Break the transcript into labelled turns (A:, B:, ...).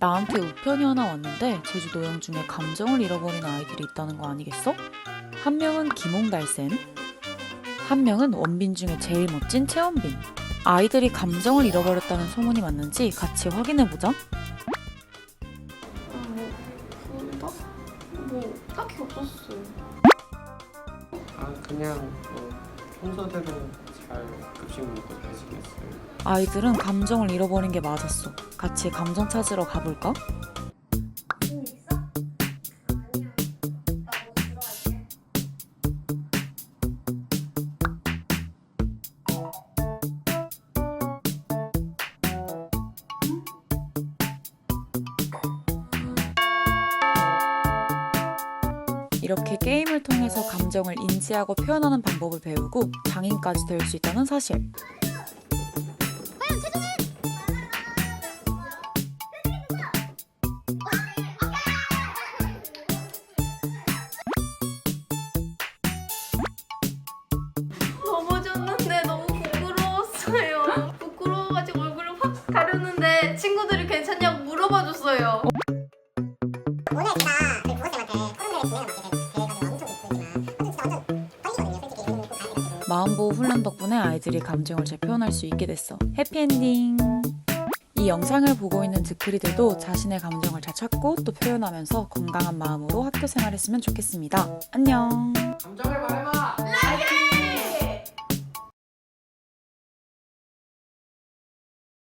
A: 나한테 우편이 하나 왔는데 제주도 여행 중에 감정을 잃어버린 아이들이 있다는 거 아니겠어? 한 명은 김홍달쌤, 한 명은 원빈 중에 제일 멋진 최원빈. 아이들이 감정을 잃어버렸다는 소문이 맞는지 같이 확인해보자.
B: 뭐, 둘 다? 뭐, 딱히 없었어요.
C: 아 그냥 뭐 평소대로 잘 급식 먹고 잘 지냈어요.
A: 아이들은 감정을 잃어버린 게 맞았어. 같이 감정 찾으러 가볼까? 이렇게 게임을 통해서 감정을 인지하고 표현하는 방법을 배우고 장인까지 될 수 있다는 사실.
B: 넘어졌는데 너무 부끄러웠어요. 부끄러워가지고 얼굴을 확 가렸는데 친구들이 괜찮냐고 물어봐줬어요.
D: 오늘 제가 그 부모님한테 서른달
A: 마음보호 훈련 덕분에 아이들이 감정을 잘 표현할 수 있게 됐어. 해피엔딩! 이 영상을 보고 있는 드크리들도 자신의 감정을 잘 찾고 또 표현하면서 건강한 마음으로 학교 생활했으면 좋겠습니다. 안녕!